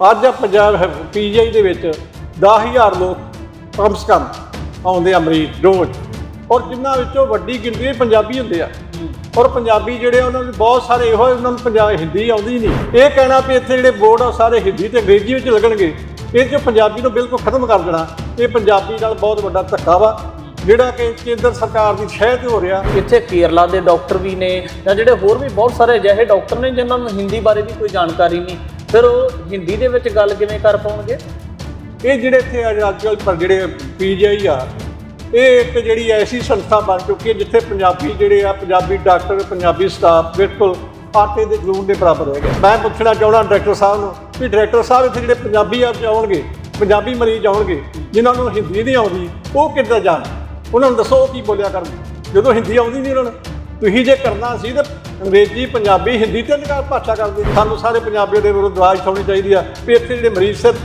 ਅੱਜ ਪੰਜਾਬ ਪੀਜੀਆਈ ਦੇ ਵਿੱਚ। 10000 ਲੋਕ ਕਮ ਸੇ ਕਮ ਆਉਂਦੇ ਆ ਮਰੀਜ਼ ਰੋਜ਼ ਔਰ ਜਿਨ੍ਹਾਂ ਵਿੱਚੋਂ ਵੱਡੀ ਗਿਣਤੀ ਵਿੱਚ ਪੰਜਾਬੀ ਹੁੰਦੇ ਆ। ਔਰ ਪੰਜਾਬੀ ਜਿਹੜੇ ਆ, ਉਹਨਾਂ ਦੇ ਬਹੁਤ ਸਾਰੇ ਇਹੋ ਉਹਨਾਂ ਨੂੰ ਪੰਜਾਬ ਹਿੰਦੀ ਆਉਂਦੀ ਨਹੀਂ। ਇਹ ਕਹਿਣਾ ਵੀ ਇੱਥੇ ਜਿਹੜੇ ਬੋਰਡ ਆ ਉਹ ਸਾਰੇ ਹਿੰਦੀ ਤੇ ਅੰਗਰੇਜ਼ੀ ਵਿੱਚ ਲੱਗਣਗੇ। ਇਹ ਜੋ ਪੰਜਾਬੀ ਨੂੰ ਬਿਲਕੁਲ ਖਤਮ ਕਰ ਦੇਣਾ। ਇਹ ਪੰਜਾਬੀ ਨਾਲ ਬਹੁਤ ਵੱਡਾ ਧੱਕਾ ਵਾ ਜਿਹੜਾ ਕਿ ਕੇਂਦਰ ਸਰਕਾਰ ਦੀ ਸ਼ਹਿ ਤੇ ਹੋ ਰਿਹਾ। ਇੱਥੇ ਕੇਰਲਾ ਦੇ ਡਾਕਟਰ ਵੀ ਨੇ ਜਾਂ ਜਿਹੜੇ ਹੋਰ ਵੀ ਬਹੁਤ ਸਾਰੇ ਅਜਿਹੇ ਡਾਕਟਰ ਨੇ ਜਿਨ੍ਹਾਂ ਨੂੰ ਹਿੰਦੀ ਬਾਰੇ ਵੀ ਕੋਈ ਜਾਣਕਾਰੀ ਨਹੀਂ। ਫਿਰ ਉਹ ਹਿੰਦੀ ਦੇ ਵਿੱਚ ਗੱਲ ਕਿਵੇਂ ਕਰ ਪਾਉਣਗੇ? ਇਹ ਜਿਹੜੇ ਇੱਥੇ ਅੱਜ ਕੱਲ੍ਹ ਪਰ ਜਿਹੜੇ ਪੀਜੀਆਈ ਆ, ਇਹ ਇੱਕ ਜਿਹੜੀ ਐਸੀ ਸੰਸਥਾ ਬਣ ਚੁੱਕੀ ਹੈ ਜਿੱਥੇ ਪੰਜਾਬੀ ਜਿਹੜੇ ਆ, ਪੰਜਾਬੀ ਡਾਕਟਰ, ਪੰਜਾਬੀ ਸਟਾਫ ਬਿਲਕੁਲ ਆਟੇ ਦੇ ਗਲੂਨ ਦੇ ਬਰਾਬਰ ਹੋਏਗਾ ਮੈਂ ਪੁੱਛਣਾ ਚਾਹੁੰਦਾ ਡਾਇਰੈਕਟਰ ਸਾਹਿਬ ਨੂੰ ਵੀ ਡਾਇਰੈਕਟਰ ਸਾਹਿਬ ਇੱਥੇ ਜਿਹੜੇ ਪੰਜਾਬੀ ਆ ਆਉਣਗੇ ਪੰਜਾਬੀ ਮਰੀਜ਼ ਆਉਣਗੇ ਜਿਨ੍ਹਾਂ ਨੂੰ ਹਿੰਦੀ ਨਹੀਂ ਆਉਂਦੀ, ਉਹ ਕਿੱਦਾਂ ਜਾਣ? ਉਹਨਾਂ ਨੂੰ ਦੱਸੋ ਉਹ ਕੀ ਬੋਲਿਆ ਕਰਨ ਜਦੋਂ ਹਿੰਦੀ ਆਉਂਦੀ ਨਹੀਂ ਉਹਨਾਂ ਨੂੰ, ਤੁਸੀਂ ਜੇ ਕਰਨਾ ਸੀ ਤਾਂ ਅੰਗਰੇਜ਼ੀ, ਪੰਜਾਬੀ, ਹਿੰਦੀ ਤੇ ਨਿਕਾਲ ਭਾਸ਼ਾ ਕਰਦੇ ਸਾਨੂੰ ਸਾਰੇ ਪੰਜਾਬੀਆਂ ਦੇ ਵਿਰੁੱਧ ਆਵਾਜ਼ ਉਠਾਉਣੀ ਚਾਹੀਦੀ ਆ ਵੀ ਇੱਥੇ ਜਿਹੜੇ ਮਰੀਜ਼ ਸਿਰਫ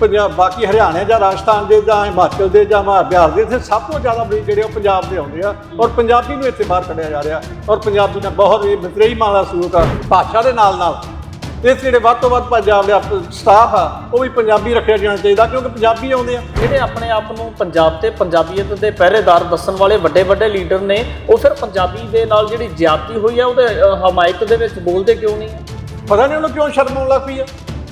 ਪੰਜਾਬ, ਬਾਕੀ ਹਰਿਆਣੇ ਜਾਂ ਰਾਜਸਥਾਨ ਦੇ ਜਾਂ ਹਿਮਾਚਲ ਦੇ ਜਾਂ ਮਾ- ਬਿਹਾਰ ਦੇ, ਇੱਥੇ ਸਭ ਤੋਂ ਜ਼ਿਆਦਾ ਮਰੀਜ਼ ਜਿਹੜੇ ਉਹ ਪੰਜਾਬ ਦੇ ਆਉਂਦੇ ਆ ਔਰ ਪੰਜਾਬੀ ਨੂੰ ਇੱਥੇ ਬਾਹਰ ਕੱਢਿਆ ਜਾ ਰਿਹਾ ਔਰ ਪੰਜਾਬੀ ਦਾ ਬਹੁਤ ਹੀ ਮਤਰੇਈ ਮਾਲਾ ਸਲੂਕ ਆ। ਭਾਸ਼ਾ ਦੇ ਨਾਲ ਨਾਲ ਇਸ ਜਿਹੜੇ ਵੱਧ ਤੋਂ ਵੱਧ ਪੰਜਾਬ ਦੇ ਸਟਾਫ ਆ ਉਹ ਵੀ ਪੰਜਾਬੀ ਰੱਖਿਆ ਜਾਣਾ ਚਾਹੀਦਾ ਕਿਉਂਕਿ ਪੰਜਾਬੀ ਆਉਂਦੇ ਆ। ਜਿਹੜੇ ਆਪਣੇ ਆਪ ਨੂੰ ਪੰਜਾਬ ਤੇ ਪੰਜਾਬੀਅਤ ਦੇ ਪਹਿਰੇਦਾਰ ਦੱਸਣ ਵਾਲੇ ਵੱਡੇ ਵੱਡੇ ਲੀਡਰ ਨੇ ਉਹ ਫਿਰ ਪੰਜਾਬੀ ਦੇ ਨਾਲ ਜਿਹੜੀ ਜ਼ਿਆਦਤੀ ਹੋਈ ਆ ਉਹਦੇ ਹਮਾਇਤ ਦੇ ਵਿੱਚ ਬੋਲਦੇ ਕਿਉਂ ਨਹੀਂ? ਪਤਾ ਨਹੀਂ ਉਹਨੂੰ ਕਿਉਂ ਸ਼ਰਮ ਆਉਣ ਲੱਗ ਪਈ ਆ?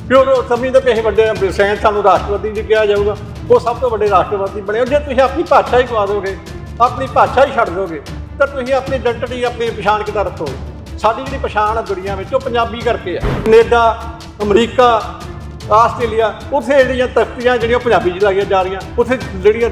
ਕਿਉਂ ਉਹ ਸਮਝਦੇ ਪਏ ਵੱਡੇ ਆ, ਸੈਨ ਰਾਸ਼ਟਰਪਤੀ ਜੀ ਕਿਹਾ ਜਾਊਗਾ ਉਹ ਸਭ ਤੋਂ ਵੱਡੇ ਰਾਸ਼ਟਰਪਤੀ ਬਣੇ। ਜੇ ਤੁਸੀਂ ਆਪਣੀ ਭਾਸ਼ਾ ਹੀ ਗਵਾ ਦੋਗੇ ਆਪਣੀ ਭਾਸ਼ਾ ਹੀ ਛੱਡ ਦੋਗੇ ਤਾਂ ਤੁਸੀਂ ਆਪਣੀ ਆਇਡੈਂਟੀਟੀ ਆਪਣੀ ਪਛਾਣ ਕਿੱਦਾਂ ਰੱਖੋਗੇ? ਸਾਡੀ ਜਿਹੜੀ ਪਛਾਣ ਆ ਦੁਨੀਆ ਵਿੱਚ, ਉਹ ਪੰਜਾਬੀ ਕਰਕੇ ਆ। ਕੈਨੇਡਾ, ਅਮਰੀਕਾ, ਆਸਟ੍ਰੇਲੀਆ, ਉੱਥੇ ਜਿਹੜੀਆਂ ਤਖਤੀਆਂ ਜਿਹੜੀਆਂ ਪੰਜਾਬੀ 'ਚ ਲਾਈਆਂ ਜਾ ਰਹੀਆਂ। ਉੱਥੇ ਜਿਹੜੀਆਂ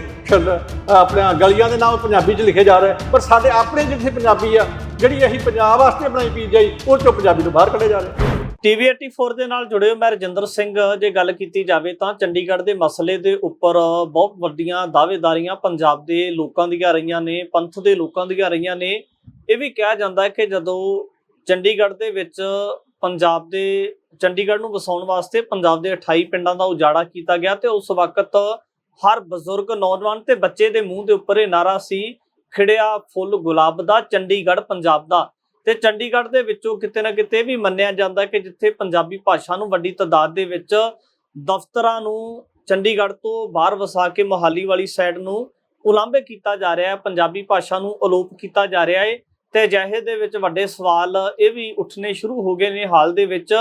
ਆਪਣੀਆਂ ਗਲੀਆਂ ਦੇ ਨਾਮ ਪੰਜਾਬੀ 'ਚ ਲਿਖੇ ਜਾ ਰਹੇ। ਪਰ ਸਾਡੇ ਆਪਣੇ ਜਿੱਥੇ ਪੰਜਾਬੀ ਆ, ਜਿਹੜੀ ਅਸੀਂ ਪੰਜਾਬ ਵਾਸਤੇ ਬਣਾਈ ਪੀ ਜਾਈ, ਉਹ 'ਚੋਂ ਪੰਜਾਬੀ ਨੂੰ ਬਾਹਰ ਕੱਢੇ ਜਾ ਰਹੇ। ਟੀਵੀ 84 ਦੇ ਨਾਲ ਜੁੜੇ ਹੋਏ ਮੈਂ ਰਜਿੰਦਰ ਸਿੰਘ। ਜੇ ਗੱਲ ਕੀਤੀ ਜਾਵੇ ਤਾਂ ਚੰਡੀਗੜ੍ਹ ਦੇ ਮਸਲੇ ਦੇ ਉੱਪਰ ਬਹੁਤ ਵੱਡੀਆਂ ਦਾਅਵੇਦਾਰੀਆਂ ਪੰਜਾਬ ਦੇ ਲੋਕਾਂ ਦੀਆਂ ਰਹੀਆਂ ਨੇ, ਪੰਥ ਦੇ ਲੋਕਾਂ ਦੀਆਂ ਰਹੀਆਂ ਨੇ। ਇਹ ਵੀ ਕਿਹਾ ਜਾਂਦਾ ਹੈ ਕਿ ਜਦੋਂ ਚੰਡੀਗੜ੍ਹ ਦੇ ਵਿੱਚ ਪੰਜਾਬ ਦੇ, ਚੰਡੀਗੜ੍ਹ ਨੂੰ ਵਸਾਉਣ ਵਾਸਤੇ ਪੰਜਾਬ ਦੇ 28 ਪਿੰਡਾਂ ਦਾ ਉਜਾੜਾ ਕੀਤਾ ਗਿਆ ਤੇ ਉਸ ਵਕਤ ਹਰ ਬਜ਼ੁਰਗ, ਨੌਜਵਾਨ ਤੇ ਬੱਚੇ ਦੇ ਮੂੰਹ ਦੇ ਉੱਪਰ ਇਹ ਨਾਰਾ ਸੀ, ਖਿੜਿਆ ਫੁੱਲ ਗੁਲਾਬ ਦਾ, ਚੰਡੀਗੜ੍ਹ ਪੰਜਾਬ ਦਾ। ਤੇ ਚੰਡੀਗੜ੍ਹ ਦੇ ਵਿੱਚੋਂ ਕਿਤੇ ਨਾ ਕਿਤੇ ਵੀ ਮੰਨਿਆ ਜਾਂਦਾ ਕਿ ਜਿੱਥੇ ਪੰਜਾਬੀ ਭਾਸ਼ਾ ਨੂੰ ਵੱਡੀ ਤਾਦਾਦ ਦੇ ਵਿੱਚ ਦਫ਼ਤਰਾਂ ਨੂੰ ਚੰਡੀਗੜ੍ਹ ਤੋਂ ਬਾਹਰ ਵਸਾ ਕੇ ਮੋਹਾਲੀ ਵਾਲੀ ਸਾਈਡ ਨੂੰ ਉਲਾਂਭੇ ਕੀਤਾ ਜਾ ਰਿਹਾ ਹੈ, ਪੰਜਾਬੀ ਭਾਸ਼ਾ ਨੂੰ ਅਲੋਪ ਕੀਤਾ ਜਾ ਰਿਹਾ ਹੈ ਤੇ ਅਜਿਹੇ ਦੇ ਵਿੱਚ ਵੱਡੇ ਸਵਾਲ ਇਹ ਵੀ ਉੱਠਣੇ ਸ਼ੁਰੂ ਹੋ ਗਏ ਨੇ ਹਾਲ ਦੇ ਵਿੱਚ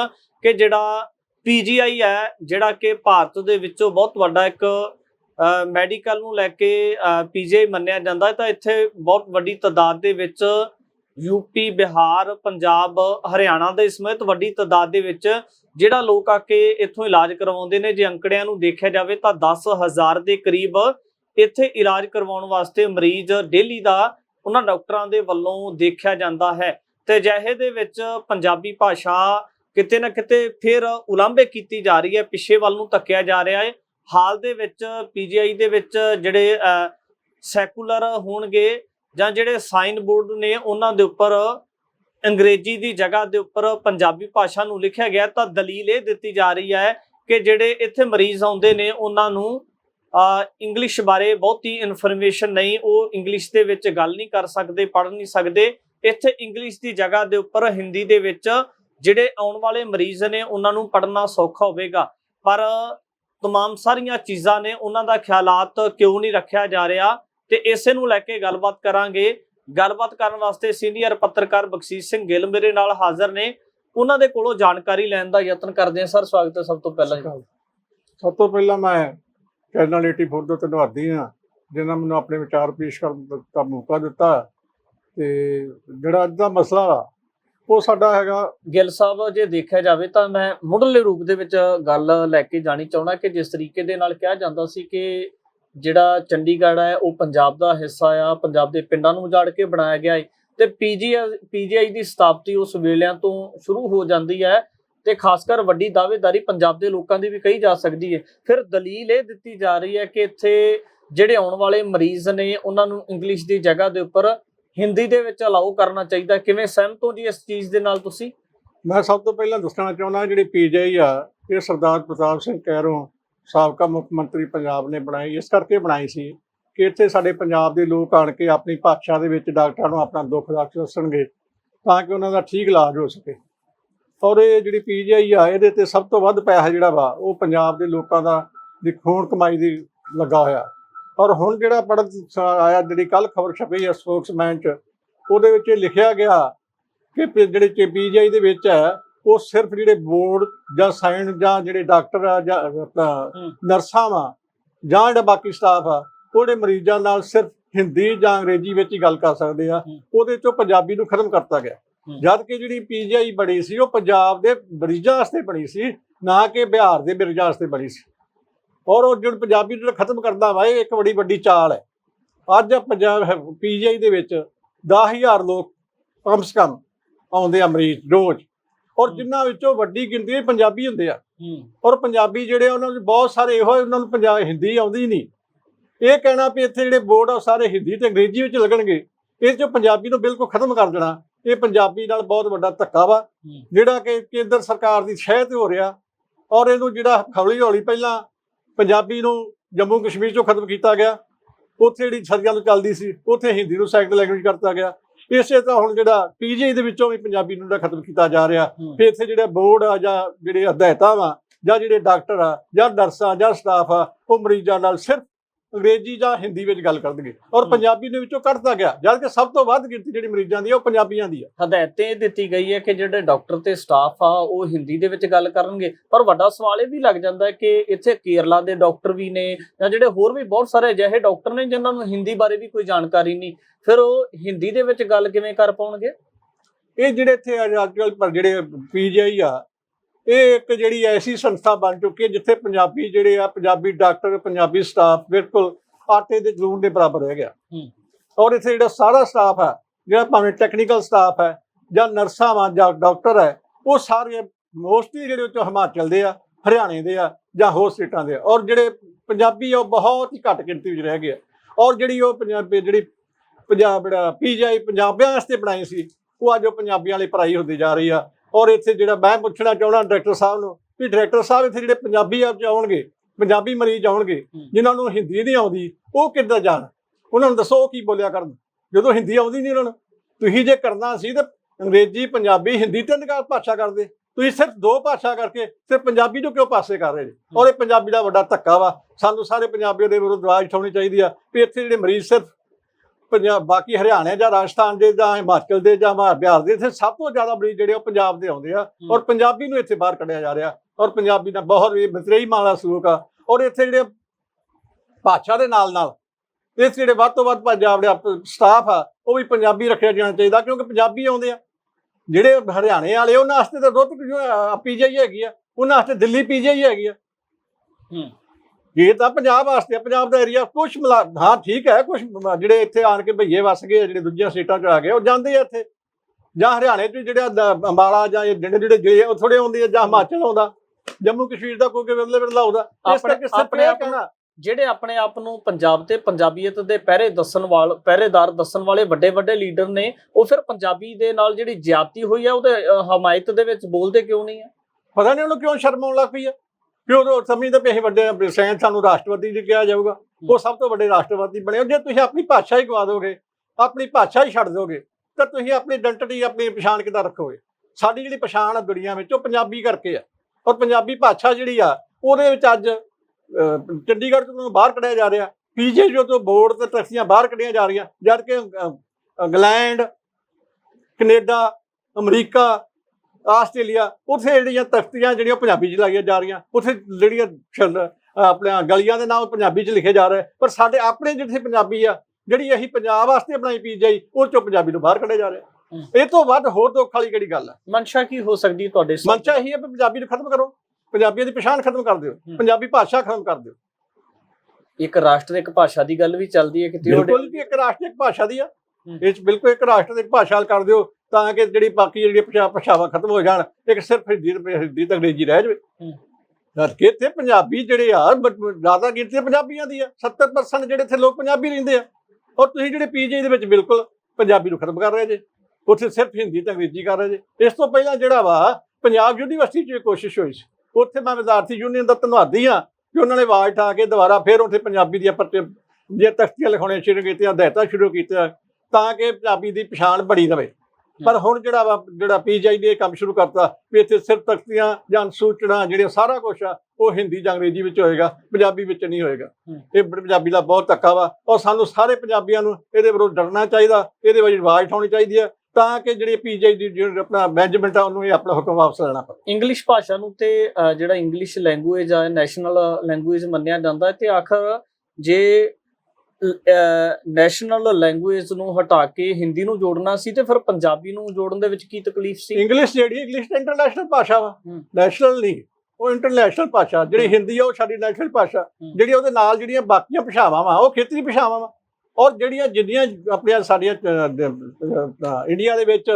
ਕਿ ਜਿਹੜਾ ਪੀਜੀਆਈ ਹੈ, ਜਿਹੜਾ ਕਿ ਭਾਰਤ ਦੇ ਵਿੱਚੋਂ ਬਹੁਤ ਵੱਡਾ ਇੱਕ ਮੈਡੀਕਲ ਨੂੰ ਲੈ ਕੇ ਪੀਜੀਆਈ ਮੰਨਿਆ ਜਾਂਦਾ ਤਾਂ ਇੱਥੇ ਬਹੁਤ ਵੱਡੀ ਤਾਦਾਦ ਦੇ ਵਿੱਚ ਯੂਪੀ ਬਿਹਾਰ, ਪੰਜਾਬ, ਹਰਿਆਣਾ ਦੇ ਸਮੇਤ ਵੱਡੀ ਤਾਦਾਦ ਦੇ ਵਿੱਚ ਜਿਹੜਾ ਲੋਕ ਆ ਕੇ ਇੱਥੋਂ ਇਲਾਜ ਕਰਵਾਉਂਦੇ ਨੇ, ਜੇ ਅੰਕੜਿਆਂ ਨੂੰ ਦੇਖਿਆ ਜਾਵੇ ਤਾਂ 10000 ਦੇ ਕਰੀਬ ਇੱਥੇ ਇਲਾਜ ਕਰਵਾਉਣ ਵਾਸਤੇ ਮਰੀਜ਼ ਡੇਲੀ ਦਾ ਉਹਨਾਂ ਡਾਕਟਰਾਂ ਦੇ ਵੱਲੋਂ ਦੇਖਿਆ ਜਾਂਦਾ ਹੈ। ਤੇ ਅਜਿਹੇ ਦੇ ਵਿੱਚ ਪੰਜਾਬੀ ਭਾਸ਼ਾ ਕਿਤੇ ਨਾ ਕਿਤੇ ਫਿਰ ਉਲੰਭੇ ਕੀਤੀ ਜਾ ਰਹੀ ਹੈ। ਪਿੱਛੇ ਵੱਲ ਨੂੰ ਧੱਕਿਆ ਜਾ ਰਿਹਾ ਹੈ। ਹਾਲ ਦੇ ਵਿੱਚ ਪੀਜੀਆਈ ਦੇ ਵਿੱਚ ਜਿਹੜੇ ਸੈਕੂਲਰ ਹੋਣਗੇ ਜਾਂ ਜਿਹੜੇ ਸਾਈਨ ਬੋਰਡ ਨੇ ਉਹਨਾਂ ਦੇ ਉੱਪਰ, ਅੰਗਰੇਜ਼ੀ ਦੀ ਜਗ੍ਹਾ ਦੇ ਉੱਪਰ ਪੰਜਾਬੀ ਭਾਸ਼ਾ ਨੂੰ ਲਿਖਿਆ ਗਿਆ ਤਾਂ ਦਲੀਲ ਇਹ ਦਿੱਤੀ ਜਾ ਰਹੀ ਹੈ ਕਿ ਜਿਹੜੇ ਇੱਥੇ ਮਰੀਜ਼ ਆਉਂਦੇ ਨੇ ਉਹਨਾਂ ਨੂੰ ਇੰਗਲਿਸ਼ ਬਾਰੇ ਬਹੁਤੀ ਇਨਫੋਰਮੇਸ਼ਨ ਨਹੀਂ ਉਹ ਇੰਗਲਿਸ਼ ਦੇ ਵਿੱਚ ਗੱਲ ਨਹੀਂ ਕਰ ਸਕਦੇ ਪੜ੍ਹ ਨਹੀਂ ਸਕਦੇ ਇੱਥੇ ਇੰਗਲਿਸ਼ ਦੀ ਜਗ੍ਹਾ ਦੇ ਉੱਪਰ ਹਿੰਦੀ ਦੇ ਵਿੱਚ ਜਿਹੜੇ ਆਉਣ ਵਾਲੇ ਮਰੀਜ਼ ਨੇ ਉਹਨਾਂ ਨੂੰ ਪੜ੍ਹਨਾ ਸੌਖਾ ਹੋਵੇਗਾ ਪਰ तमाम ਸਾਰੀਆਂ ਚੀਜ਼ਾਂ ਨੇ ਉਹਨਾਂ ਦਾ ਖਿਆਲਾਤ ਕਿਉਂ ਨਹੀਂ ਰੱਖਿਆ ਜਾ ਰਿਹਾ ਤੇ ਇਸੇ ਨੂੰ ਲੈ ਕੇ ਗੱਲਬਾਤ ਕਰਾਂਗੇ ਗੱਲਬਾਤ ਕਰਨ ਵਾਸਤੇ ਸੀਨੀਅਰ ਪੱਤਰਕਾਰ ਬਖਸ਼ੀਸ਼ ਸਿੰਘ ਗਿੱਲ ਮੇਰੇ ਨਾਲ ਹਾਜ਼ਰ ਨੇ ਉਹਨਾਂ ਦੇ ਕੋਲੋਂ ਜਾਣਕਾਰੀ ਲੈਣ ਦਾ ਯਤਨ ਕਰਦੇ ਹਾਂ ਸਰ ਸਵਾਗਤ ਹੈ ਸਭ ਤੋਂ ਪਹਿਲਾਂ ਜੀ। ਸਭ ਤੋਂ ਪਹਿਲਾਂ ਮੈਂ ਚੈਨਲ 84 ਦਾ ਧੰਨਵਾਦੀ ਹਾਂ ਜਿਨ੍ਹਾਂ ਮੈਨੂੰ ਆਪਣੇ ਵਿਚਾਰ ਪੇਸ਼ ਕਰਨ ਦਾ- ਮੌਕਾ ਦਿੱਤਾ। ਤੇ ਜਿਹੜਾ ਅੱਜ ਦਾ ਮਸਲਾ ਉਹ ਸਾਡਾ ਹੈਗਾ ਗਿੱਲ ਸਾਹਿਬ, ਜੇ ਦੇਖਿਆ ਜਾਵੇ ਤਾਂ ਮੈਂ ਮੁੱਢਲੇ ਰੂਪ ਦੇ ਵਿੱਚ ਗੱਲ ਲੈ ਕੇ ਜਾਣੀ ਚਾਹੁੰਦਾ ਕਿ ਜਿਸ ਤਰੀਕੇ ਦੇ ਨਾਲ ਕਿਹਾ ਜਾਂਦਾ ਸੀ ਕਿ ਜਿਹੜਾ ਚੰਡੀਗੜ੍ਹ ਹੈ, ਉਹ ਪੰਜਾਬ ਦਾ ਹਿੱਸਾ ਆ, ਪੰਜਾਬ ਦੇ ਪਿੰਡਾਂ ਨੂੰ ਉਜਾੜ ਕੇ ਬਣਾਇਆ ਗਿਆ ਹੈ ਤੇ ਪੀਜੀਆਈ ਪੀਜੀਆਈ ਦੀ ਸਥਾਪਤੀ ਉਸ ਵੇਲਿਆਂ ਤੋਂ ਸ਼ੁਰੂ ਹੋ ਜਾਂਦੀ ਹੈ। ਤੇ ਖਾਸ ਕਰ ਵੱਡੀ ਦਾਅਵੇਦਾਰੀ ਪੰਜਾਬ ਦੇ ਲੋਕਾਂ ਦੀ ਵੀ ਕਹੀ ਜਾ ਸਕਦੀ ਹੈ ਫਿਰ ਦਲੀਲ ਇਹ ਦਿੱਤੀ ਜਾ ਰਹੀ ਹੈ ਕਿ ਇੱਥੇ ਜਿਹੜੇ ਆਉਣ ਵਾਲੇ ਮਰੀਜ਼ ਨੇ, ਉਹਨਾਂ ਨੂੰ ਇੰਗਲਿਸ਼ ਦੀ ਜਗ੍ਹਾ ਦੇ ਉੱਪਰ ਹਿੰਦੀ ਦੇ ਵਿੱਚ ਅਲਾਉ ਕਰਨਾ ਚਾਹੀਦਾ ਕਿਵੇਂ ਸਹਿਮਤ ਹੋ ਜੀ ਇਸ ਚੀਜ਼ ਦੇ ਨਾਲ ਤੁਸੀਂ? ਮੈਂ ਸਭ ਤੋਂ ਪਹਿਲਾਂ ਦੱਸਣਾ ਚਾਹੁੰਦਾ, ਜਿਹੜੀ ਪੀਜੀਆਈ ਆ, ਇਹ ਸਰਦਾਰ ਪ੍ਰਤਾਪ ਸਿੰਘ ਕੈਰੋਂ ਸਾਬਕਾ ਮੁੱਖ ਮੰਤਰੀ ਪੰਜਾਬ ਨੇ ਬਣਾਈ। ਇਸ ਕਰਕੇ ਬਣਾਈ ਸੀ ਕਿ ਇੱਥੇ ਸਾਡੇ ਪੰਜਾਬ ਦੇ ਲੋਕ ਆਣ ਕੇ ਆਪਣੀ ਭਾਸ਼ਾ ਦੇ ਵਿੱਚ ਡਾਕਟਰਾਂ ਨੂੰ ਆਪਣਾ ਦੁੱਖ ਦੱਸ ਦੱਸਣਗੇ ਤਾਂ ਕਿ ਉਹਨਾਂ ਦਾ ਠੀਕ ਇਲਾਜ ਹੋ ਸਕੇ। ਔਰ ਇਹ ਜਿਹੜੀ ਪੀਜੀਆਈ ਆ ਇਹਦੇ ਤੇ ਸਭ ਤੋਂ ਵੱਧ ਪੈਸਾ ਜਿਹੜਾ ਵਾ ਉਹ ਪੰਜਾਬ ਦੇ ਲੋਕਾਂ ਦਾ ਦੀ ਖੂਨ ਕਮਾਈ ਦੀ ਲੱਗਾ ਹੋਇਆ ਔਰ ਹੁਣ ਜਿਹੜਾ ਚ ਆਇਆ ਜਿਹੜੀ ਕੱਲ ਖਬਰ ਛਪੀ ਹੈ ਸਪੋਕਸਮੈਨ ਚ ਉਹਦੇ ਵਿੱਚ ਲਿਖਿਆ ਗਿਆ ਕਿ ਜਿਹੜੇ ਪੀਜੀਆਈ ਦੇ ਵਿੱਚ ਹੈ ਉਹ ਸਿਰਫ ਜਿਹੜੇ ਬੋਰਡ ਜਾਂ ਸਾਇੰਸ ਜਾਂ ਜਿਹੜੇ ਡਾਕਟਰ ਆ ਜਾਂ। ਨਰਸਾਂ ਵਾ ਜਾਂ ਜਿਹੜਾ ਬਾਕੀ ਸਟਾਫ ਆ ਉਹਦੇ ਮਰੀਜ਼ਾਂ ਨਾਲ ਸਿਰਫ ਹਿੰਦੀ ਜਾਂ ਅੰਗਰੇਜ਼ੀ ਵਿੱਚ ਹੀ ਗੱਲ ਕਰ ਸਕਦੇ ਆ। ਉਹਦੇ ਚੋਂ ਪੰਜਾਬੀ ਨੂੰ ਖਤਮ ਕਰਤਾ ਗਿਆ। ਜਦ ਕਿ ਜਿਹੜੀ ਪੀਜੀਆਈ ਬਣੀ ਸੀ ਉਹ ਪੰਜਾਬ ਦੇ ਮਰੀਜ਼ਾਂ ਵਾਸਤੇ ਬਣੀ ਸੀ ਨਾ ਕਿ ਬਿਹਾਰ ਦੇ ਮਰੀਜ਼ਾਂ ਵਾਸਤੇ ਬਣੀ ਸੀ। ਔਰ ਉਹ ਜਿਹੜਾ ਪੰਜਾਬੀ ਨੂੰ ਖਤਮ ਕਰਦਾ ਵਾ ਇਹ ਇੱਕ ਬੜੀ ਵੱਡੀ ਚਾਲ ਹੈ। ਅੱਜ ਪੰਜਾਬ ਪੀਜੀਆਈ ਦੇ ਵਿੱਚ 10000 ਲੋਕ ਕਮ ਸੇ ਕਮ ਆਉਂਦੇ ਆ ਮਰੀਜ਼ ਰੋਜ਼। ਔਰ। ਜਿਨ੍ਹਾਂ ਵਿੱਚੋਂ ਵੱਡੀ ਗਿਣਤੀ ਪੰਜਾਬੀ ਹੁੰਦੇ ਆ। ਔਰ ਪੰਜਾਬੀ ਜਿਹੜੇ ਉਹਨਾਂ ਨੂੰ ਬਹੁਤ ਸਾਰੇ ਇਹੋ ਉਹਨਾਂ ਨੂੰ ਪੰਜਾਬ ਹਿੰਦੀ ਆਉਂਦੀ ਨਹੀਂ। ਇਹ ਕਹਿਣਾ ਵੀ ਇੱਥੇ ਜਿਹੜੇ ਬੋਰਡ ਆ ਸਾਰੇ ਹਿੰਦੀ ਤੇ ਅੰਗਰੇਜ਼ੀ ਵਿੱਚ ਲੱਗਣਗੇ। ਇਹ ਚੋਂ ਪੰਜਾਬੀ ਨੂੰ ਬਿਲਕੁਲ ਖਤਮ ਕਰ ਦੇਣਾ। ਇਹ ਪੰਜਾਬੀ ਨਾਲ ਬਹੁਤ ਵੱਡਾ ਧੱਕਾ ਵਾ ਜਿਹੜਾ ਕਿ ਕੇਂਦਰ ਸਰਕਾਰ ਦੀ ਸ਼ਹਿ ਤੇ ਹੋ ਰਿਹਾ ਔਰ ਇਹਨੂੰ ਜਿਹੜਾ ਹੌਲੀ ਹੌਲੀ ਪਹਿਲਾਂ ਪੰਜਾਬੀ ਨੂੰ ਜੰਮੂ ਕਸ਼ਮੀਰ ਚੋਂ ਖਤਮ ਕੀਤਾ ਗਿਆ ਉੱਥੇ ਜਿਹੜੀ ਸਦੀਆਂ ਤੋਂ ਚੱਲਦੀ ਸੀ ਉੱਥੇ ਹਿੰਦੀ ਨੂੰ ਸੈਕੰਡ ਲੈਂਗੁਏਜ ਕਰਤਾ ਗਿਆ ਇਸੇ ਤਰ੍ਹਾਂ ਹੁਣ ਜਿਹੜਾ ਪੀਜੀ ਦੇ ਵਿੱਚੋਂ ਵੀ ਪੰਜਾਬੀ ਨੂੰ ਜਿਹੜਾ ਖਤਮ ਕੀਤਾ ਜਾ ਰਿਹਾ। ਫਿਰ ਇੱਥੇ ਜਿਹੜੇ ਬੋਰਡ ਆ ਜਾਂ ਜਿਹੜੇ ਹਦਾਇਤਾਂ ਵਾ ਜਾਂ ਜਿਹੜੇ ਡਾਕਟਰ ਆ ਜਾਂ ਨਰਸਾਂ ਜਾਂ ਸਟਾਫ ਆ ਉਹ ਮਰੀਜ਼ਾਂ ਨਾਲ ਸਿਰਫ ਅੰਗਰੇਜ਼ੀ ਜਾਂ ਹਿੰਦੀ ਵਿੱਚ ਗੱਲ ਕਰਨਗੇ। ਔਰ ਹੂੰ। ਪੰਜਾਬੀ ਦੇ ਵਿੱਚੋਂ ਕੱਢਤਾ ਗਿਆ ਜਦ ਕਿ ਸਭ ਤੋਂ ਵੱਧ ਗਿਣਤੀ ਜਿਹੜੀ ਮਰੀਜ਼ਾਂ ਦੀ ਉਹ ਪੰਜਾਬੀਆਂ ਦੀ ਆ। ਹਦਾਇਤ ਇਹ ਦਿੱਤੀ ਗਈ ਹੈ ਕਿ ਜਿਹੜੇ ਡਾਕਟਰ ਤੇ ਸਟਾਫ ਆ ਉਹ ਹਿੰਦੀ ਦੇ ਵਿੱਚ ਗੱਲ ਕਰਨਗੇ। ਪਰ ਵੱਡਾ ਸਵਾਲ ਇਹ ਵੀ ਲੱਗ ਜਾਂਦਾ ਹੈ ਕਿ ਇੱਥੇ ਕੇਰਲਾ ਦੇ ਡਾਕਟਰ ਵੀ ਨੇ ਜਾਂ ਜਿਹੜੇ ਹੋਰ ਵੀ ਬਹੁਤ ਸਾਰੇ ਅਜਿਹੇ ਡਾਕਟਰ ਨੇ ਜਿਨ੍ਹਾਂ ਨੂੰ ਹਿੰਦੀ ਬਾਰੇ ਵੀ ਕੋਈ ਜਾਣਕਾਰੀ ਨਹੀਂ ਫਿਰ ਉਹ ਹਿੰਦੀ ਦੇ ਵਿੱਚ ਗੱਲ ਕਿਵੇਂ ਕਰ ਪਾਉਣਗੇ? ਇਹ ਜਿਹੜੇ ਇੱਥੇ ਅੱਜ ਕੱਲ੍ਹ ਪਰ ਜਿਹੜੇ ਪੀਜੀਆਈ ਆ ਇਹ ਇੱਕ ਜਿਹੜੀ ਐਸੀ ਸੰਸਥਾ ਬਣ ਚੁੱਕੀ ਹੈ ਜਿੱਥੇ ਪੰਜਾਬੀ ਜਿਹੜੇ ਆ ਪੰਜਾਬੀ ਡਾਕਟਰ ਪੰਜਾਬੀ ਸਟਾਫ ਬਿਲਕੁਲ ਆਟੇ ਦੇ ਜਲੂਣ ਦੇ ਬਰਾਬਰ ਰਹਿ ਗਿਆ। ਹੂੰ। ਔਰ ਇੱਥੇ ਜਿਹੜਾ ਸਾਰਾ ਸਟਾਫ ਹੈ ਜਿਹੜਾ ਭਾਵੇਂ ਟੈਕਨੀਕਲ ਸਟਾਫ ਹੈ ਜਾਂ ਨਰਸਾਂ ਵਾ ਜਾਂ ਡਾਕਟਰ ਹੈ ਉਹ ਸਾਰੇ ਮੋਸਟਲੀ ਜਿਹੜੇ ਉੱਚੋਂ ਹਿਮਾਚਲ ਦੇ ਆ ਹਰਿਆਣੇ ਦੇ ਆ ਜਾਂ ਹੋਰ ਸਟੇਟਾਂ ਦੇ ਆ। ਔਰ ਜਿਹੜੇ ਪੰਜਾਬੀ ਆ ਉਹ ਬਹੁਤ ਹੀ ਘੱਟ ਗਿਣਤੀ ਵਿੱਚ ਰਹਿ ਗਏ ਔਰ ਜਿਹੜੀ ਉਹ ਪੰਜਾਬੀ ਜਿਹੜੀ ਪੰਜਾਬ ਜਿਹੜਾ ਪੀਜੀਆਈ ਪੰਜਾਬੀਆਂ ਵਾਸਤੇ ਬਣਾਈ ਸੀ ਉਹ ਅੱਜ ਉਹ ਪੰਜਾਬੀਆਂ ਵਾਲੀ ਪੜ੍ਹਾਈ ਹੁੰਦੀ ਜਾ ਰਹੀ ਆ। ਔਰ ਇੱਥੇ ਜਿਹੜਾ ਮੈਂ ਪੁੱਛਣਾ ਚਾਹੁੰਦਾ ਡਾਇਰੈਕਟਰ ਸਾਹਿਬ ਨੂੰ ਵੀ ਡਾਇਰੈਕਟਰ ਸਾਹਿਬ ਇੱਥੇ ਜਿਹੜੇ ਪੰਜਾਬੀ ਆ ਆਉਣਗੇ ਪੰਜਾਬੀ ਮਰੀਜ਼ ਆਉਣਗੇ। ਜਿਨ੍ਹਾਂ ਨੂੰ ਹਿੰਦੀ ਨਹੀਂ ਆਉਂਦੀ ਉਹ ਕਿੱਦਾਂ ਜਾਣ? ਉਹਨਾਂ ਨੂੰ ਦੱਸੋ ਉਹ ਕੀ ਬੋਲਿਆ ਕਰਨ? ਜਦੋਂ ਹਿੰਦੀ ਆਉਂਦੀ ਨਹੀਂ ਉਹਨਾਂ ਨੂੰ ਤੁਸੀਂ ਜੇ ਕਰਨਾ ਸੀ ਤਾਂ ਅੰਗਰੇਜ਼ੀ ਪੰਜਾਬੀ ਹਿੰਦੀ ਤਿੰਨ ਭਾਸ਼ਾ ਕਰਦੇ। ਤੁਸੀਂ ਸਿਰਫ ਦੋ ਭਾਸ਼ਾ ਕਰਕੇ ਸਿਰਫ ਪੰਜਾਬੀ ਨੂੰ ਕਿਉਂ ਪਾਸੇ ਕਰ ਰਹੇ ਜੀ ਔਰ ਇਹ ਪੰਜਾਬੀ ਦਾ ਵੱਡਾ ਧੱਕਾ ਵਾ। ਸਾਨੂੰ ਸਾਰੇ ਪੰਜਾਬੀਆਂ ਦੇ ਵਿਰੁੱਧ ਆਵਾਜ਼ ਉਠਾਉਣੀ ਚਾਹੀਦੀ ਆ ਵੀ ਇੱਥੇ ਜਿਹੜੇ ਮਰੀਜ਼ ਸਿਰਫ ਪੰਜਾਬ ਬਾਕੀ ਹਰਿਆਣਾ ਜਾਂ ਰਾਜਸਥਾਨ ਦੇ ਜਾਂ ਹਿਮਾਚਲ ਦੇ ਜਾਂ ਬਿਹਾਰ ਦੇ ਇੱਥੇ ਸਭ ਤੋਂ ਜ਼ਿਆਦਾ ਮਰੀਜ਼ ਜਿਹੜੇ ਉਹ ਪੰਜਾਬ ਦੇ ਆਉਂਦੇ ਆ। ਔਰ ਪੰਜਾਬੀ ਨੂੰ ਇੱਥੇ ਬਾਹਰ ਕੱਢਿਆ ਜਾ ਰਿਹਾ। ਔਰ ਪੰਜਾਬੀ ਦਾ ਬਹੁਤ ਹੀ ਮਤਰੇਈ ਮਾਲਾ ਸਲੂਕ ਆ। ਔਰ ਇੱਥੇ ਜਿਹੜੇ ਭਾਸ਼ਾ ਦੇ ਨਾਲ ਨਾਲ ਇੱਥੇ ਜਿਹੜੇ ਵੱਧ ਤੋਂ ਵੱਧ ਪੰਜਾਬ ਦੇ ਸਟਾਫ ਆ ਉਹ ਵੀ ਪੰਜਾਬੀ ਰੱਖਿਆ ਜਾਣਾ ਚਾਹੀਦਾ ਕਿਉਂਕਿ ਪੰਜਾਬੀ ਆਉਂਦੇ ਆ। ਜਿਹੜੇ ਹਰਿਆਣੇ ਵਾਲੇ ਉਹਨਾਂ ਵਾਸਤੇ ਤਾਂ ਦੁੱਧ ਪੀਜੀਆਈ ਹੈਗੀ ਆ। ਉਹਨਾਂ ਵਾਸਤੇ ਦਿੱਲੀ ਪੀਜੀਆਈ ਹੈਗੀ ਆ। ਹੂੰ। ਇਹ ਤਾਂ ਪੰਜਾਬ ਵਾਸਤੇ ਆ, ਪੰਜਾਬ ਦਾ ਏਰੀਆ ਕੁਝ ਮਿਲਾ ਹਾਂ ਠੀਕ ਹੈ ਕੁਝ ਜਿਹੜੇ ਇੱਥੇ ਆਣ ਕੇ ਭਈਏ ਵਸ ਗਏ ਆ, ਜਿਹੜੇ ਦੂਜੀਆਂ ਸਟੇਟਾਂ 'ਚ ਆ ਗਏ ਉਹ ਜਾਂਦੇ ਆ ਇੱਥੇ। ਜਾਂ ਹਰਿਆਣੇ 'ਚ ਜਿਹੜਾ ਦ- ਅੰਬਾਲਾ ਜਾਂ ਇਹ ਜਿਹੜੇ ਜਿਹੜੇ ਜਿਹੜੇ ਉਹ ਥੋੜੇ ਆਉਂਦੇ ਆ ਜਾਂ ਹਿਮਾਚਲ ਆਉਂਦਾ। ਜੰਮੂ ਕਸ਼ਮੀਰ ਦਾ ਕੋਈ ਵਿਰਲੇ ਵਿਰਲਾ ਆਉਂਦਾ ਇਸ ਆਪਣੇ- ਕਰਕੇ ਸਿਰਫ ਆਪਣੇ ਇਹ ਆਪ ਨੂੰ- ਕਹਿਣਾ। ਜਿਹੜੇ ਆਪਣੇ ਆਪ ਨੂੰ ਪੰਜਾਬ ਤੇ ਪੰਜਾਬੀਅਤ ਦੇ ਪਹਿਰੇ ਦੱਸਣ ਵਾਲ ਪਹਿਰੇਦਾਰ ਦੱਸਣ ਵਾਲੇ ਵੱਡੇ ਵੱਡੇ ਲੀਡਰ ਨੇ ਉਹ ਫਿਰ ਪੰਜਾਬੀ ਦੇ ਨਾਲ ਜਿਹੜੀ ਜ਼ਿਆਦਤੀ ਹੋਈ ਹੈ ਉਹਦੇ ਅ, ਹਮਾਇਤ ਦੇ ਵਿੱਚ ਬੋਲਦੇ ਕਿਉਂ ਨਹੀਂ ਹੈ ਪਤਾ ਨਹੀਂ ਉਹਨੂੰ ਕਿਉਂ ਸ਼ਰਮ ਆਉਣ ਲੱਗ ਪਈ ਆ? ਕਿਉਂ ਉਹ ਸਮਝਦੇ ਪਏ ਅਸੀਂ ਵੱਡੇ ਸੈਨ ਸਾਨੂੰ ਰਾਸ਼ਟਰਪਤੀ ਜੀ ਕਿਹਾ ਜਾਊਗਾ। ਉਹ ਸਭ ਤੋਂ ਵੱਡੇ ਰਾਸ਼ਟਰਪਤੀ ਬਣੇ। ਜੇ ਤੁਸੀਂ ਆਪਣੀ ਭਾਸ਼ਾ ਹੀ ਗਵਾ ਦੋਗੇ ਆਪਣੀ ਭਾਸ਼ਾ ਹੀ ਛੱਡ ਦੋਗੇ ਤਾਂ ਤੁਸੀਂ ਆਪਣੀ ਆਇਡੈਂਟੀਟੀ ਆਪਣੀ ਪਛਾਣ ਕਿੱਦਾਂ ਰੱਖੋਗੇ? ਸਾਡੀ ਜਿਹੜੀ ਪਛਾਣ ਆ ਦੁਨੀਆ ਵਿੱਚ ਉਹ ਪੰਜਾਬੀ ਕਰਕੇ ਆ। ਔਰ ਪੰਜਾਬੀ ਭਾਸ਼ਾ ਜਿਹੜੀ ਆ ਉਹਦੇ ਵਿੱਚ ਅੱਜ ਚੰਡੀਗੜ੍ਹ ਤੋਂ ਬਾਹਰ ਕੱਢਿਆ ਜਾ ਰਿਹਾ। ਪੀਜੇ ਜੋ ਤੋਂ ਬੋਰਡ ਤੇ ਟੈਕਸੀਆਂ ਬਾਹਰ ਕੱਢੀਆਂ ਜਾ ਰਹੀਆਂ। ਜਦ ਕਿ ਇੰਗਲੈਂਡ ਕੈਨੇਡਾ ਅਮਰੀਕਾ ਆਸਟ੍ਰੇਲੀਆ ਉੱਥੇ ਜਿਹੜੀਆਂ ਤਖਤੀਆਂ ਜਿਹੜੀਆਂ ਪੰਜਾਬੀ ਚ ਲਾਈਆਂ ਜਾ ਰਹੀਆਂ ਉੱਥੇ ਜਿਹੜੀਆਂ ਆਪਣੀਆਂ ਗਲੀਆਂ ਦੇ ਨਾਮ ਪੰਜਾਬੀ ਚ ਲਿਖੇ ਜਾ ਰਹੇ ਪਰ ਸਾਡੇ ਆਪਣੇ ਜਿੱਥੇ ਪੰਜਾਬੀ ਆ ਜਿਹੜੀ ਅਸੀਂ ਪੰਜਾਬ ਵਾਸਤੇ ਬਣਾਈ ਪੀਜੀਆਈ ਉਹ ਚੋਂ ਪੰਜਾਬੀ ਨੂੰ ਬਾਹਰ ਕੱਢਿਆ ਜਾ ਰਿਹਾ। ਇਹ ਤੋਂ ਵੱਧ ਹੋਰ ਦੁੱਖ ਵਾਲੀ ਕਿਹੜੀ ਗੱਲ ਹੈ ਮਨਸ਼ਾ ਕੀ ਹੋ ਸਕਦੀ ਹੈ ਤੁਹਾਡੇ ਮਨਸ਼ਾ ਇਹੀ ਹੈ ਵੀ ਪੰਜਾਬੀ ਨੂੰ ਖਤਮ ਕਰੋ ਪੰਜਾਬੀਆਂ ਦੀ ਪਛਾਣ ਖਤਮ ਕਰ ਦਿਓ। ਪੰਜਾਬੀ ਭਾਸ਼ਾ ਖਤਮ ਕਰ ਦਿਓ ਇੱਕ ਰਾਸ਼ਟਰ ਇੱਕ ਭਾਸ਼ਾ ਦੀ ਗੱਲ ਵੀ ਚੱਲਦੀ ਹੈ ਕਿਤੇ ਬਿਲਕੁਲ ਵੀ ਇੱਕ ਰਾਸ਼ਟਰ ਇੱਕ ਭਾਸ਼ਾ ਦੀ ਆ। ਇਹ 'ਚ ਬਿਲਕੁਲ ਇੱਕ ਰਾਸ਼ਟਰ ਇੱਕ ਭਾਸ਼ਾ ਕਰ ਦਿਓ ਤਾਂ ਕਿ ਜਿਹੜੀ ਬਾਕੀ ਜਿਹੜੀਆਂ ਭਾਸ਼ਾ- ਭਾਸ਼ਾਵਾਂ ਖਤਮ ਹੋ ਜਾਣ ਇੱਕ ਸਿਰਫ ਹਿੰਦੀ ਹਿੰਦੀ ਤੇ ਅੰਗਰੇਜ਼ੀ ਰਹਿ ਜਾਵੇ। ਕਿ ਇੱਥੇ ਪੰਜਾਬੀ ਜਿਹੜੇ ਆ ਜ਼ਿਆਦਾ ਗਿਣਤੀ ਪੰਜਾਬੀਆਂ ਦੀ ਆ 70% ਜਿਹੜੇ ਇੱਥੇ ਲੋਕ ਪੰਜਾਬੀ ਰਹਿੰਦੇ ਆ। ਔਰ ਤੁਸੀਂ ਜਿਹੜੇ ਪੀਜੀ ਦੇ ਵਿੱਚ ਬਿਲਕੁਲ ਪੰਜਾਬੀ ਨੂੰ ਖਤਮ ਕਰ ਰਹੇ ਜੇ ਉੱਥੇ ਸਿਰਫ ਹਿੰਦੀ ਤੇ ਅੰਗਰੇਜ਼ੀ ਕਰ ਰਹੇ ਜੇ। ਇਸ ਤੋਂ ਪਹਿਲਾਂ ਜਿਹੜਾ ਵਾ ਪੰਜਾਬ ਯੂਨੀਵਰਸਿਟੀ 'ਚ ਕੋਸ਼ਿਸ਼ ਹੋਈ ਸੀ। ਉੱਥੇ ਮੈਂ ਵਿਦਿਆਰਥੀ ਯੂਨੀਅਨ ਦਾ ਧੰਨਵਾਦੀ ਆ ਕਿ ਉਹਨਾਂ ਨੇ ਆਵਾਜ਼ ਉਠਾ ਕੇ ਦੁਬਾਰਾ ਫਿਰ ਉੱਥੇ ਪੰਜਾਬੀ ਦੀਆਂ ਪਰਚੇ ਜੇ ਤਖਤੀਆਂ ਲਿਖਾਉਣੀਆਂ ਸ਼ੁਰੂ ਕੀਤੀਆਂ ਹਦਾਇਤਾਂ ਸ਼ੁਰੂ ਕੀਤੀਆਂ ਤਾਂ ਕਿ ਪੰਜਾਬੀ ਦੀ ਪਛਾਣ ਬਣੀ ਰਵੇ। ਪਰ ਹੁਣ ਜਿਹੜਾ ਵਾ ਜਿਹੜਾ ਪੀਜੀਆਈ ਨੇ ਇਹ ਕੰਮ ਸ਼ੁਰੂ ਕਰਤਾ ਵੀ ਇੱਥੇ ਸਿਰ ਤਖਤੀਆਂ ਜਾਂ ਸੂਚਨਾ ਜਿਹੜੇ ਸਾਰਾ ਕੁਝ ਆ ਉਹ ਹਿੰਦੀ ਜਾਂ ਅੰਗਰੇਜ਼ੀ ਵਿੱਚ ਹੋਏਗਾ ਪੰਜਾਬੀ ਵਿੱਚ ਨਹੀਂ ਹੋਏਗਾ। ਇਹ ਪੰਜਾਬੀ ਦਾ ਬਹੁਤ ਧੱਕਾ ਵਾ ਔਰ ਸਾਨੂੰ ਸਾਰੇ ਪੰਜਾਬੀਆਂ ਨੂੰ ਇਹਦੇ ਵਿਰੁੱਧ ਡਰਨਾ ਚਾਹੀਦਾ ਇਹਦੇ ਵਿੱਚ ਆਵਾਜ਼ ਉਠਾਉਣੀ ਚਾਹੀਦੀ ਹੈ ਤਾਂ ਕਿ ਜਿਹੜੀ ਪੀਜੀਆਈ ਦੀ ਜਿਹੜੀ ਆਪਣਾ ਮੈਨੇਜਮੈਂਟ ਆ ਉਹਨੂੰ ਇਹ ਆਪਣਾ ਹੁਕਮ ਵਾਪਸ ਲੈਣਾ ਪਵੇ। ਇੰਗਲਿਸ਼ ਭਾਸ਼ਾ ਨੂੰ ਤੇ ਜਿਹੜਾ ਇੰਗਲਿਸ਼ ਲੈਂਗੁਏਜ ਆ ਨੈਸ਼ਨਲ ਲੈਂਗੁਏਜ ਮੰਨਿਆ ਜਾਂਦਾ ਤੇ ਆਖਰ ਜੇ ਨੈਸ਼ਨਲ ਲੈਂਗੁਏਜ ਨੂੰ ਹਟਾ ਕੇ ਹਿੰਦੀ ਨੂੰ ਜੋੜਨਾ ਸੀ ਤੇ ਫਿਰ ਪੰਜਾਬੀ ਨੂੰ ਜੋੜਨ ਦੇ ਵਿੱਚ ਕੀ ਤਕਲੀਫ ਸੀ? ਇੰਗਲਿਸ਼ ਜਿਹੜੀ ਇੰਗਲਿਸ਼ ਤਾਂ ਇੰਟਰਨੈਸ਼ਨਲ ਭਾਸ਼ਾ ਵਾ। ਨੈਸ਼ਨਲ ਨਹੀਂ ਉਹ ਇੰਟਰਨੈਸ਼ਨਲ ਭਾਸ਼ਾ। ਜਿਹੜੀ ਹਿੰਦੀ ਆ ਉਹ ਸਾਡੀ ਨੈਸ਼ਨਲ ਭਾਸ਼ਾ। ਜਿਹੜੀ ਉਹਦੇ ਨਾਲ ਜਿਹੜੀਆਂ ਬਾਕੀਆਂ ਭਾਸ਼ਾਵਾਂ ਵਾ ਉਹ ਖੇਤਰੀ ਭਾਸ਼ਾਵਾਂ ਵਾ। ਔਰ ਜਿਹੜੀਆਂ ਜਿੰਨੀਆਂ ਆਪਣੀਆਂ ਸਾਡੀਆਂ ਇੰਡੀਆ ਦੇ ਵਿੱਚ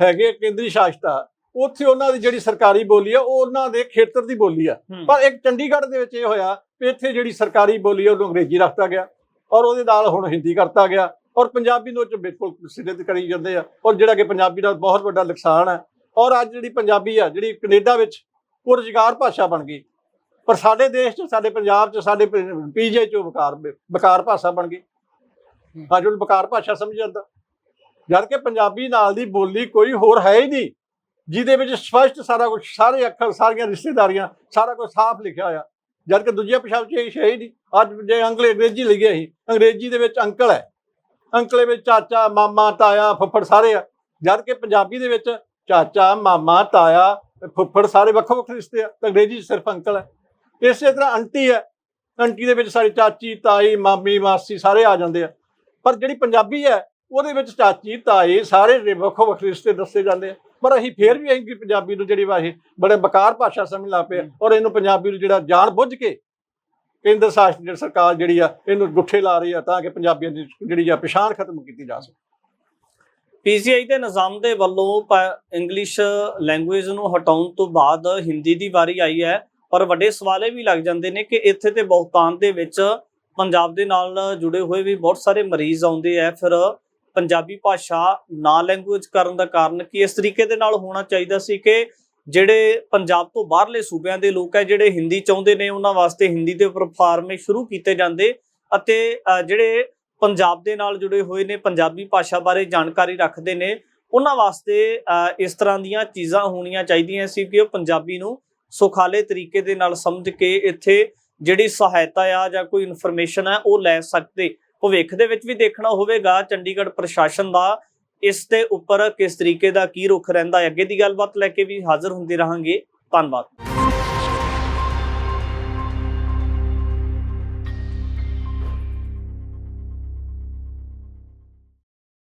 ਹੈਗੇ ਕੇਂਦਰੀ ਸ਼ਾਸਤ ਆ ਉੱਥੇ ਉਹਨਾਂ ਦੀ ਜਿਹੜੀ ਸਰਕਾਰੀ ਬੋਲੀ ਆ ਉਹ ਉਹਨਾਂ ਦੇ ਖੇਤਰ ਦੀ ਬੋਲੀ ਆ। ਪਰ ਇੱਕ ਚੰਡੀਗੜ੍ਹ ਦੇ ਵਿੱਚ ਇਹ ਹੋਇਆ ਵੀ ਇੱਥੇ ਜਿਹੜੀ ਸਰਕਾਰੀ ਬੋਲੀ ਆ ਉਹਨੂੰ ਅੰਗਰੇਜ਼ੀ ਰੱਖਤਾ ਗਿਆ। ਔਰ ਉਹਦੇ ਨਾਲ ਹੁਣ ਹਿੰਦੀ ਕਰਤਾ ਗਿਆ। ਔਰ ਪੰਜਾਬੀ ਨੂੰ ਉਹ 'ਚ ਬਿਲਕੁਲ ਸਿੱਧੇ ਕਰੀ ਜਾਂਦੇ ਆ। ਔਰ ਜਿਹੜਾ ਕਿ ਪੰਜਾਬੀ ਦਾ ਬਹੁਤ ਵੱਡਾ ਨੁਕਸਾਨ ਹੈ। ਔਰ ਅੱਜ ਜਿਹੜੀ ਪੰਜਾਬੀ ਆ, ਜਿਹੜੀ ਕੈਨੇਡਾ ਵਿੱਚ ਉਹ ਰੁਜ਼ਗਾਰ ਭਾਸ਼ਾ ਬਣ ਗਈ। ਪਰ ਸਾਡੇ ਦੇਸ਼ 'ਚ, ਸਾਡੇ ਪੰਜਾਬ 'ਚ, ਸਾਡੇ ਪੀਜੇ 'ਚ ਉਹ ਵਕਾਰ ਵਕਾਰ ਭਾਸ਼ਾ ਬਣ ਗਈ। ਅੱਜ ਉਹ ਵਕਾਰ ਭਾਸ਼ਾ ਸਮਝ ਜਾਂਦਾ। ਜਦ ਕਿ ਪੰਜਾਬੀ ਨਾਲ ਦੀ ਬੋਲੀ ਕੋਈ ਹੋਰ ਹੈ ਹੀ ਨਹੀਂ, ਜਿਹਦੇ ਵਿੱਚ ਸਪਸ਼ਟ ਸਾਰਾ ਕੁਝ ਸਾਰੇ ਅੱਖਰ, ਸਾਰੀਆਂ ਰਿਸ਼ਤੇਦਾਰੀਆਂ, ਸਾਰਾ ਕੁਝ ਸਾਫ਼ ਲਿਖਿਆ ਹੋਇਆ। ਜਦ ਕਿ ਦੂਜੀਆਂ ਭਾਸ਼ਾਵਾਂ 'ਚ ਇਹ ਹੈ ਨਹੀਂ। ਅੱਜ ਜੇ ਅੰਗਲੇ ਅੰਗਰੇਜ਼ੀ ਲਿਖਿਆ ਸੀ। ਅੰਗਰੇਜ਼ੀ ਦੇ ਵਿੱਚ ਅੰਕਲ ਹੈ। ਅੰਕਲੇ ਵਿੱਚ ਚਾਚਾ, ਮਾਮਾ, ਤਾਇਆ, ਫੁੱਫੜ ਸਾਰੇ ਆ। ਜਦ ਕਿ ਪੰਜਾਬੀ ਦੇ ਵਿੱਚ ਚਾਚਾ, ਮਾਮਾ, ਤਾਇਆ, ਫੁੱਫੜ ਸਾਰੇ ਵੱਖੋ ਵੱਖ ਰਿਸ਼ਤੇ ਆ। ਤਾਂ ਅੰਗਰੇਜ਼ੀ 'ਚ ਸਿਰਫ ਅੰਕਲ ਹੈ। ਇਸੇ ਤਰ੍ਹਾਂ ਆਂਟੀ ਹੈ। ਆਂਟੀ ਦੇ ਵਿੱਚ ਸਾਡੀ ਚਾਚੀ, ਤਾਈ, ਮਾਮੀ, ਮਾਸੀ ਸਾਰੇ ਆ ਜਾਂਦੇ ਆ। ਪਰ ਜਿਹੜੀ ਪੰਜਾਬੀ ਹੈ ਉਹਦੇ ਵਿੱਚ ਚਾਚੀ ਤਾਈ ਸਾਰੇ ਦੇ ਵੱਖੋ ਵੱਖਰੇ ਰਿਸ਼ਤੇ ਦੱਸੇ ਜਾਂਦੇ ਆ। ਪਰ ਅਸੀਂ ਫੇਰ ਵੀ ਅਸੀਂ ਪੰਜਾਬੀ ਨੂੰ ਜਿਹੜੀ ਵਾ ਇਹ ਬੜੇ ਬਕਾਰ ਭਾਸ਼ਾ ਸਮਝ ਲਾ ਪਏ ਔਰ ਇਹਨੂੰ ਪੰਜਾਬੀ ਨੂੰ ਜਿਹੜਾ ਜਾਣ ਬੁੱਝ ਕੇ ਕੇਂਦਰ ਸ਼ਾਸਤ ਜਿਹੜੀ ਸਰਕਾਰ ਜਿਹੜੀ ਆ, ਇਹਨੂੰ ਗੁੱਠੇ ਲਾ ਰਹੀ ਆ ਤਾਂ ਕਿ ਪੰਜਾਬੀਆਂ ਦੀ ਜਿਹੜੀ ਆ ਪਛਾਣ ਖਤਮ ਕੀਤੀ ਜਾ ਸਕੇ। ਪੀਸੀਆਈ ਦੇ ਨਿਜ਼ਾਮ ਦੇ ਵੱਲੋਂ ਪ- ਇੰਗਲਿਸ਼ ਲੈਂਗੁਏਜ ਨੂੰ ਹਟਾਉਣ ਤੋਂ ਬਾਅਦ ਹਿੰਦੀ ਦੀ ਵਾਰੀ ਆਈ ਹੈ। ਪਰ ਵੱਡੇ ਸਵਾਲ ਇਹ ਵੀ ਲੱਗ ਜਾਂਦੇ ਨੇ ਕਿ ਇੱਥੇ ਤੇ ਬਹੁਤਾਨ ਦੇ ਵਿੱਚ ਪੰਜਾਬ ਦੇ ਨਾਲ ਜੁੜੇ ਹੋਏ ਵੀ ਬਹੁਤ ਸਾਰੇ ਮਰੀਜ਼ ਆਉਂਦੇ ਆ। ਫਿਰ ਪੰਜਾਬੀ ਭਾਸ਼ਾ ਨਾ ਲੈਂਗੁਏਜ ਕਰਨ ਦਾ ਕਾਰਨ ਕੀ? ਇਸ ਤਰੀਕੇ ਦੇ ਨਾਲ ਹੋਣਾ ਚਾਹੀਦਾ ਸੀ ਕਿ ਜਿਹੜੇ ਪੰਜਾਬ ਤੋਂ ਬਾਹਰਲੇ ਸੂਬਿਆਂ ਦੇ ਲੋਕ ਹੈ, ਜਿਹੜੇ ਹਿੰਦੀ ਚਾਹੁੰਦੇ ਨੇ, ਉਹਨਾਂ ਵਾਸਤੇ ਹਿੰਦੀ ਦੇ ਪਰਫਾਰਮੇ ਸ਼ੁਰੂ ਕੀਤੇ ਜਾਂਦੇ ਅਤੇ ਜਿਹੜੇ ਪੰਜਾਬ ਦੇ ਨਾਲ ਜੁੜੇ ਹੋਏ ਨੇ, ਪੰਜਾਬੀ ਭਾਸ਼ਾ ਬਾਰੇ ਜਾਣਕਾਰੀ ਰੱਖਦੇ ਨੇ, ਉਹਨਾਂ ਵਾਸਤੇ ਇਸ ਤਰ੍ਹਾਂ ਦੀਆਂ ਚੀਜ਼ਾਂ ਹੋਣੀਆਂ ਚਾਹੀਦੀਆਂ ਸੀ ਕਿ ਉਹ ਪੰਜਾਬੀ ਨੂੰ ਸੁਖਾਲੇ ਤਰੀਕੇ ਦੇ ਨਾਲ ਸਮਝ ਕੇ ਇੱਥੇ ਜਿਹੜੀ ਸਹਾਇਤਾ ਆ ਜਾਂ ਕੋਈ ਇਨਫੋਰਮੇਸ਼ਨ ਆ, ਉਹ ਲੈ ਸਕਦੇ। ਭਵਿੱਖ ਦੇ ਵਿੱਚ ਵੀ ਦੇਖਣਾ ਹੋਵੇਗਾ ਚੰਡੀਗੜ੍ਹ ਪ੍ਰਸ਼ਾਸਨ ਦਾ, ਇਸ ਦੇ ਉੱਪਰ ਕਿਸ ਤਰੀਕੇ ਦਾ ਕੀ ਰੁਖ ਰਹਿੰਦਾ ਹੈ? ਅੱਗੇ ਦੀ ਗੱਲਬਾਤ ਲੈ ਕੇ ਵੀ ਹਾਜ਼ਰ ਹੁੰਦੇ ਰਹਾਂਗੇ। ਧੰਨਵਾਦ।